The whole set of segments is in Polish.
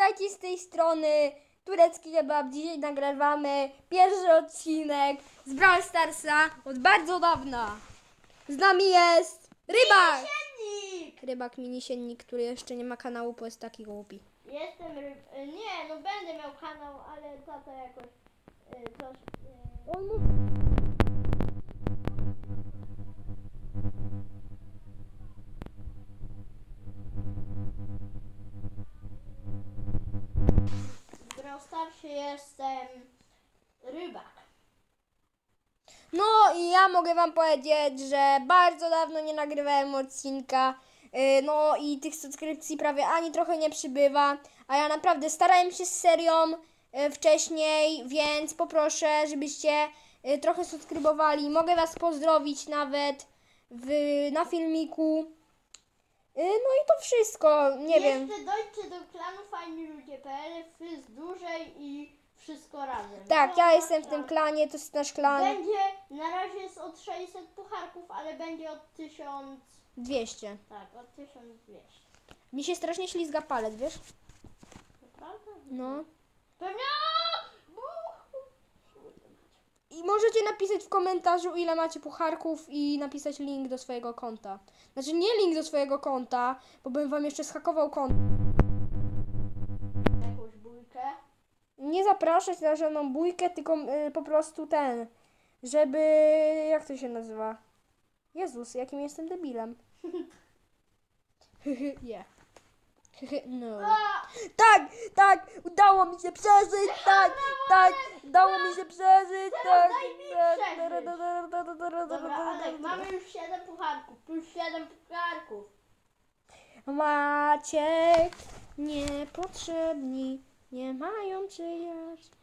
witajcie z tej strony Turecki Kebab. Dzisiaj nagrywamy pierwszy odcinek z Brawl Starsa od bardzo dawna. Z nami jest Rybak! Siennik! Rybak minisiennik, który jeszcze nie ma kanału, bo jest taki głupi. Jestem ryb... Nie, no będę miał kanał, ale tata jakoś e, coś... e, On mu... jestem rybak. No i ja mogę wam powiedzieć, że bardzo dawno nie nagrywałem odcinka. Yy, No i tych subskrypcji prawie ani trochę nie przybywa. A ja naprawdę starałem się z serią yy, wcześniej, więc poproszę, żebyście yy, trochę subskrybowali. Mogę was pozdrowić nawet w, na filmiku. Yy, No i to wszystko, nie wiem. Jeszcze dojdźcie do klanu fajni ludzie.pl, jest dłużej i wszystko razem. Tak, To ja jestem w tym klanie, to jest nasz klan. Będzie, na razie jest od 600 pucharków, ale będzie od 1000... 200. Tak, od 1200. Mi się strasznie ślizga palec, wiesz? Naprawdę? No. Pewnie... I możecie napisać w komentarzu, ile macie pucharków i napisać link do swojego konta. Znaczy nie link do swojego konta, bo bym wam jeszcze schakował konto. Jakąś bójkę. Nie zapraszać na żadną bójkę, tylko y, po prostu ten, żeby... jak to się nazywa? Jezus, jakim jestem debilem. Nie. no. Tak, tak, udało mi się przeżyć, tak, tak, udało mi się przeżyć, tak. daj mi przeżyć. Dobra, Alek, mamy już 7 pucharków, plus 7 pucharków. Maciek, niepotrzebni, nie mają przyjaciół.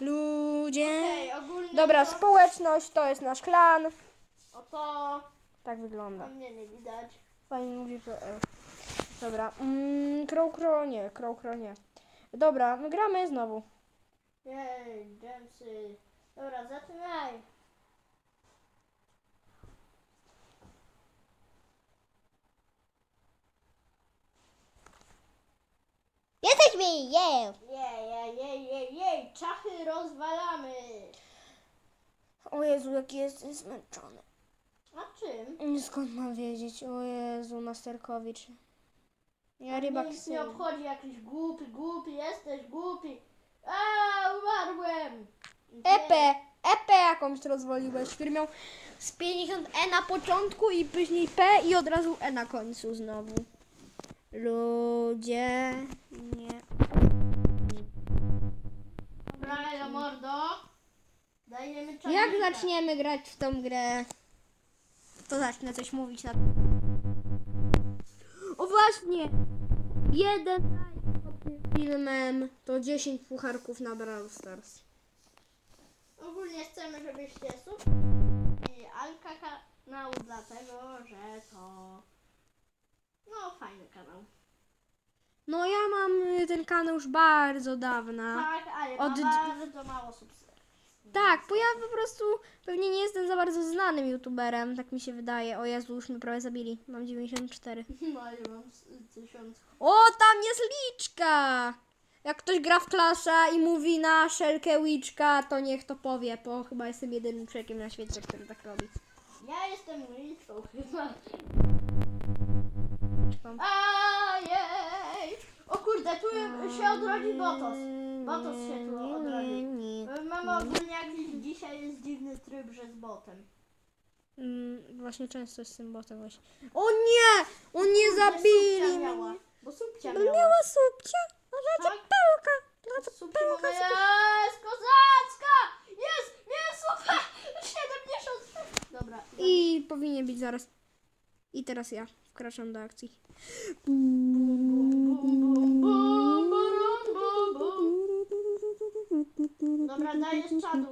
Ludzie. Okej, ogólnie Dobra, to, społeczność to jest nasz klan. Oto Tak wygląda. mnie nie widać. Fajnie mówi, że... e. Dobra, mm, crow, nie, crow, nie. Dobra, my gramy znowu. Jej, Jamesy. Dobra, zaczynaj. Jesteśmy, yeah! Jej, jej, jej, jej, jej, czachy rozwalamy. O Jezu, jaki jestem zmęczony. A czym? Skąd mam wiedzieć? O Jezu, Masterkowicz. Ja rybak Nic nie obchodzi, jakiś głupi, głupi, jesteś głupi. A, umarłem. Epę, epę jakąś rozwaliłeś, który miał z 50 E na początku i później P i od razu E na końcu znowu. Ludzie, nie. Dobra, mordo. Dajemy Jak zaczniemy grać w tą grę, to zacznę coś mówić na O właśnie! Jeden like pod tym filmem to 10 pucharków na Brawl Stars. Ogólnie chcemy, żebyście sub i Alka kanał, dlatego że to no fajny kanał. No ja mam y, ten kanał już bardzo dawna. Tak, ale Od- ma bardzo mało subskrypcji. Tak, bo ja po prostu pewnie nie jestem za bardzo znanym youtuberem, tak mi się wydaje. O Jezu, już mnie prawie zabili. Mam 94. No ja mam s- tysiąc. O, tam jest liczka! Jak ktoś gra w klasza i mówi na szelkę liczka, to niech to powie, bo chyba jestem jedynym człowiekiem na świecie, który tak robi. Ja jestem liczką chyba. Ajej! O kurde, tu się odrodzi Botos. Botos się tu odrodzi. Nie. Mamy ogólnie jakiś dzisiaj jest dziwny tryb, że z botem. Mm, właśnie często jest z tym botem właśnie. O nie! O nie zabili mnie! miała. Bo subcia Bo miała. miała subcia! A Tak? rzeczy pełka! Znaczy Subcia pełka subcia. Jest kozacka! Jest! Nie, super! 70! Dobra. I powinien być zaraz. I teraz ja wkraczam do akcji. Dobra, dajesz czadu.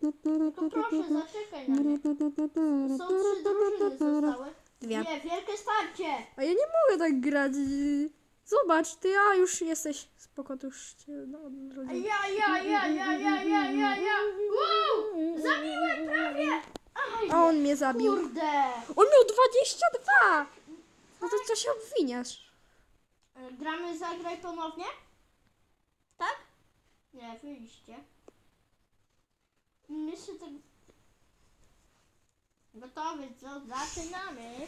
Tylko proszę, zaczekaj na mnie. Są trzy drużyny zostały. Dwie. Nie, wielkie starcie! A ja nie mogę tak grać. Zobacz, ty ja już jesteś. Spoko, to już cię no, A odrodziłem. Ja, ja, ja, ja, ja, ja, ja, ja! Wow! Zabiłem prawie! Aj, A on mnie zabił. Kurde! On miał 22! No to co się obwiniasz? E, Gramy zagraj ponownie? Tak? Nie, wyjście. Myślę tak... Gotowy, co? Zaczynamy.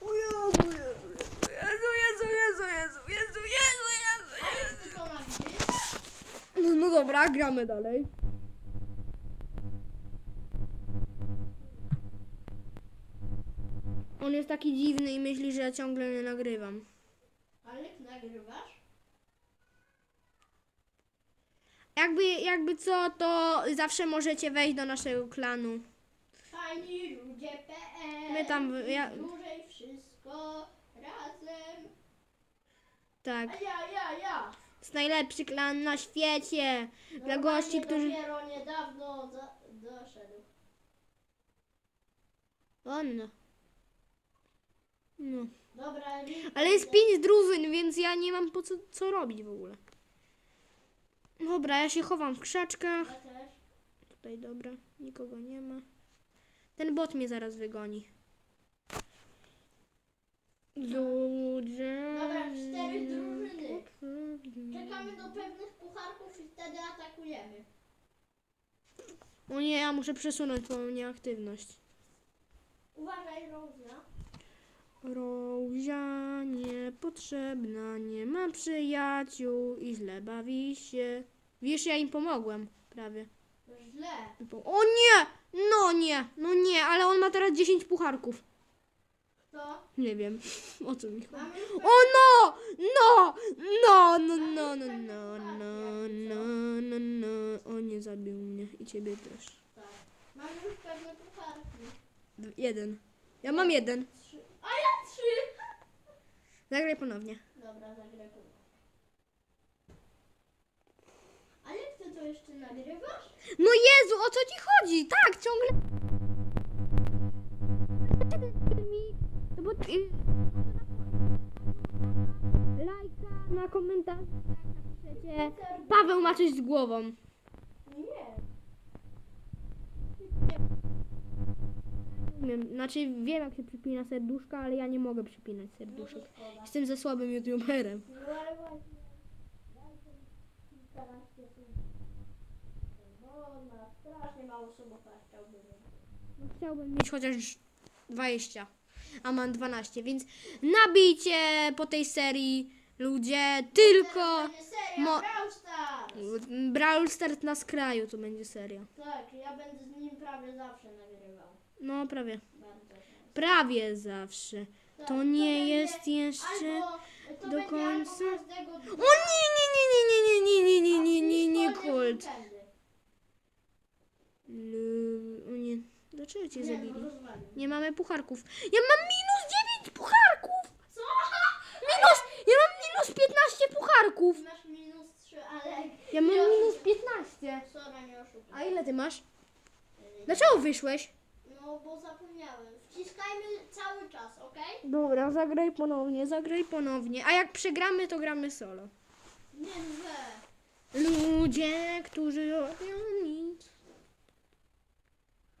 O Jezu, Jezu, Jezu, Jezu, Jezu, Jezu, Jezu, Jezu, Jezu? No, no dobra, gramy dalej. On jest taki dziwny i myśli, że ja ciągle nie nagrywam. Ale nagrywasz? Jakby, jakby co, to zawsze możecie wejść do naszego klanu. Fajni ludzie.pl My tam- ja- Dłużej wszystko razem. Tak. A ja, ja, ja. jest najlepszy klan na świecie. Dla Normalnie gości, którzy... Dopiero niedawno za, doszedł. On. no. No. Dobra, link Ale jest będzie- pięć drużyn, więc ja nie mam po co, co robić w ogóle. Dobra, ja się chowam w krzaczkach. Ja też. Tutaj dobra, nikogo nie ma. Ten bot mnie zaraz wygoni. Ludzie. Dobra, cztery drużyny. Czekamy do pewnych pucharków i wtedy atakujemy. O nie, ja muszę przesunąć tą nieaktywność. Uważaj, Rozia. Rozia niepotrzebna, nie ma przyjaciół i źle bawi się. Wiesz, ja im pomogłem prawie. Źle. O nie! No nie, no nie, ale on ma teraz 10 pucharków. Kto? Nie wiem, o co mi chodzi. Mamy już O no! No! No, no, no, no, no, no, no, no, no. O, nie zabił mnie i ciebie też. Mamy już pewne pucharki. Jeden. Ja mam jeden. A ja trzy! Zagraj ponownie. Dobra, zagraj po- A jak ty to jeszcze nagrywasz? No Jezu, o co ci chodzi? Tak, ciągle... Bo... Lajka na komentarz. napiszecie. Paweł ma coś z głową. Nie. Wiem, znaczy wiem jak się przypina serduszka, ale ja nie mogę przypinać serduszek. Jestem za słabym youtuberem. No chciałbym. Mieć chociaż 20, a mam 12, więc nabijcie po tej serii ludzie tylko mo- Brawl Stars! Brawl Stars na skraju to będzie seria. Tak, ja będę z nim prawie zawsze nagrywał. No prawie. Prawie zawsze. Tak, To nie jest jeszcze do końca. O nie, nie, nie, nie, nie, nie, nie, nie, nie, nie, nie, nie, Colt. O nie, dlaczego cię zabili? no. Nie mamy pucharków. Ja mam minus 9 pucharków! Co? Minus, ja mam minus 15 pucharków! Masz minus 3, ale... Ja mam minus oszukaj. 15. Sora, nie oszukaj. A ile ty masz? Dlaczego wyszłeś? No, bo zapomniałem. Wciskajmy cały czas, okej? Dobra, zagraj ponownie, zagraj ponownie. A jak przegramy, to gramy solo. Nie, źle. Ludzie, którzy robią nic.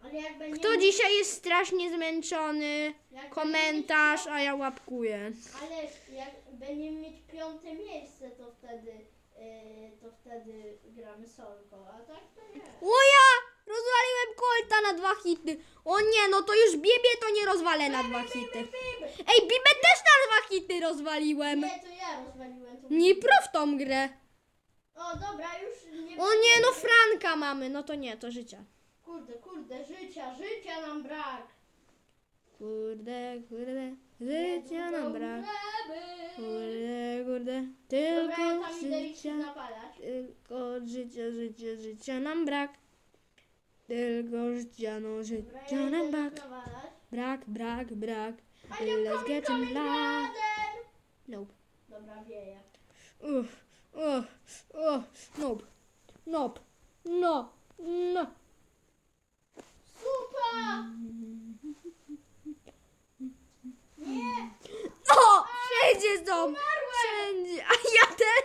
Ale jak będziemy... Kto dzisiaj jest strasznie zmęczony? Komentarz, a ja łapkuję. Ale jak będziemy mieć piąte miejsce, to wtedy... Yy, to wtedy gramy solko, a tak to nie. Rozwaliłem Colta na dwa hity. O nie, no to już Bibie to nie rozwalę na dwa hity. Ej, Bibę też na dwa hity rozwaliłem. Nie, to ja rozwaliłem to. Nie pro w tą grę. O, dobra, już nie... O nie, no Franka mamy. No to nie, to życia. Kurde, kurde, życia, życia nam brak. Kurde, kurde, życia nam brak. Kurde, kurde, Dobra, ja tylko tam idę ich życia, napalać. tylko życia, życia, życia nam brak. No idę nam ich brak. Brak, brak, brak. Let's get live. Laden! Nope. Dobra, wieje. Uff, uff, uff, nope. Nope. No, no. Supa! Nie! O! Wszędzie są! Wszędzie! A ja też!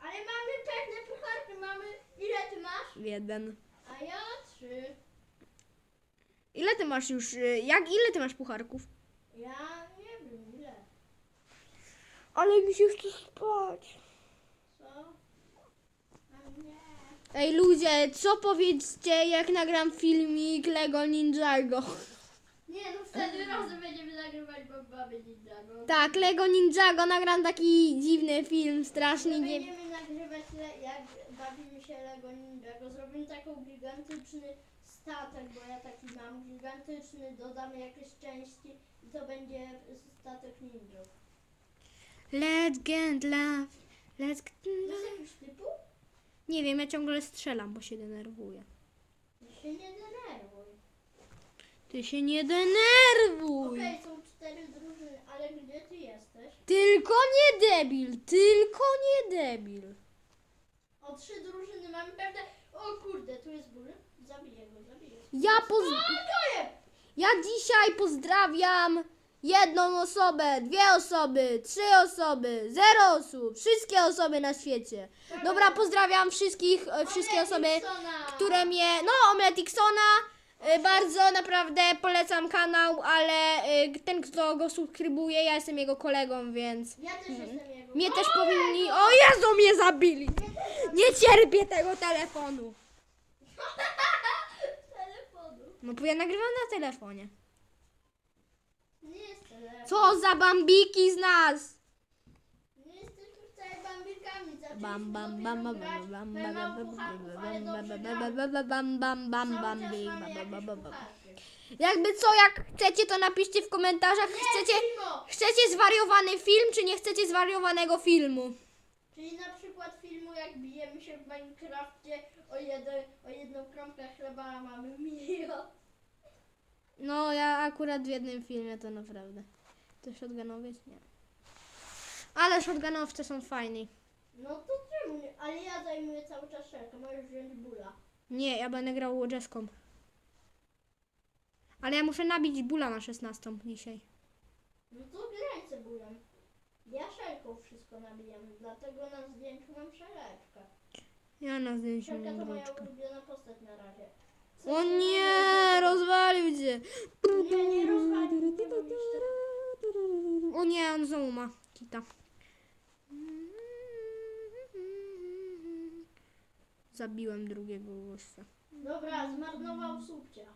Ale mamy pewne pucharki, mamy... Ile ty masz? Jeden. A ja trzy. Ile ty masz już, y, jak, ile ty masz pucharków? Ja nie wiem, ile. Ale mi się chce spać. Co? A nie. Ej ludzie, co powiedzcie jak nagram filmik Lego Ninjago? Nie, no wtedy razem będziemy nagrywać Baby Ninjago. Tak, Lego Ninjago, nagram taki dziwny film, strasznie nie... Będziemy nagrywać le- jak bawimy się Lego Ninjago. Zrobimy taką gigantyczny statek, bo ja taki mam gigantyczny, dodamy jakieś części i to będzie statek ninjów. Let's get love, let's get To love. jest jakiś typu? Nie wiem, ja ciągle strzelam, bo się denerwuję. Ty się nie denerwuj. Ty się nie denerwuj! Okej, są cztery drużyny, ale gdzie ty jesteś? Tylko nie debil, tylko nie debil. O trzy drużyny mamy pewne... O kurde, tu jest ból. Zabiję go, zabiję. Ja, poz... Ja dzisiaj pozdrawiam jedną osobę, dwie osoby, trzy osoby, zero osób, wszystkie osoby na świecie. Dobra, pozdrawiam wszystkich, e, wszystkie osoby, które mnie, no, Omletiksona, y, bardzo naprawdę polecam kanał, ale y, ten, kto go subskrybuje, ja jestem jego kolegą, więc Ja też jestem jego. Mnie też powinni, o Jezu, mnie zabili! Nie cierpię tego telefonu. No bo ja nagrywam na telefonie. Co za bambiki z nas? Nie Bam bam bam bam bam bam bam bam bam bam bam bam bam bam bam bam bam, jakieś bam, bam, bam. Jakby co, jak chcecie, to napiszcie w komentarzach, chcecie, chcecie zwariowany film, czy nie chcecie zwariowanego filmu. Czyli na przykład filmu jak bijemy się w Minecrafcie o, jeden, o jedną kromkę chleba, a mamy milion. No, ja akurat w jednym filmie to naprawdę. To shotgunowiec? Nie. Ale shotgunowce są fajni. No to czemu nie? Ale ja zajmuję cały czas szelkę, możesz wziąć bula. Nie, ja będę grał łodzieską. Ale ja muszę nabić bula na 16 dzisiaj. No to graj cebulem. Ja szelką wszystko nabijam, dlatego na zdjęciu mam szeleczkę. Ja na zdjęciu Szelka to mam moja druczkę. ulubiona postać na razie. O nie, rozwalił cię. Nie, nie rozwalił, nie mam jeszcze. O nie, on znowu ma kita. Zabiłem drugiego gościa. Dobra, zmarnował subcia.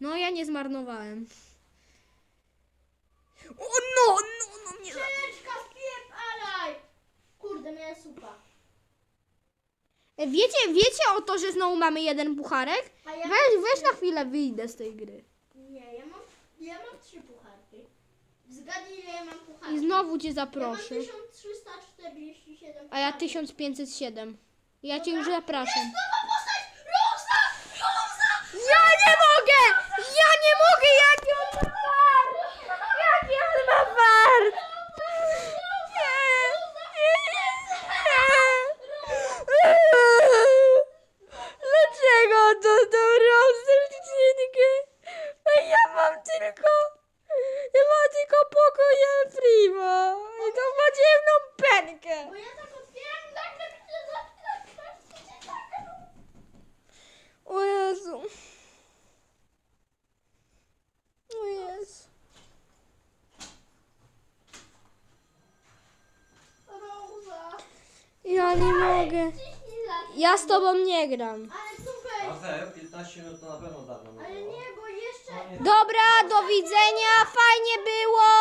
No, ja nie zmarnowałem. O no, no, no, nie. Szeleczka, spiepalaj! Kurde, miałem supa. E, Wiecie, wiecie o to, że znowu mamy jeden pucharek? A ja... Weź, weź na chwilę, wyjdę z tej gry. Nie, ja mam, ja mam trzy pucharki. Zgadnij ile ja mam I pucharki. znowu cię Ja zaproszę. mam 1347 A ja pucharków. 1507. Ja cię Dobra. już zapraszam. Nowa postać! Rosa! Rosa! Ja nie mogę! Ja nie mogę! Jaki on ma fart! Jaki on ma fart! Nie! Nie! Dlaczego to tą rozryczynkę? A ja mam tylko... Ja mam tylko pokoje Primo. I tą podziemną penkę. Bo ja tak otwieram, nagle mi się zaczyna kraścić i tak. O Jezu. O Jezu. Rosa! Ja nie mogę. Ja z tobą nie gram. Ale serio, 15 minut to na pewno dawno ale nie, bo jeszcze... Dobra, do widzenia. Fajnie było.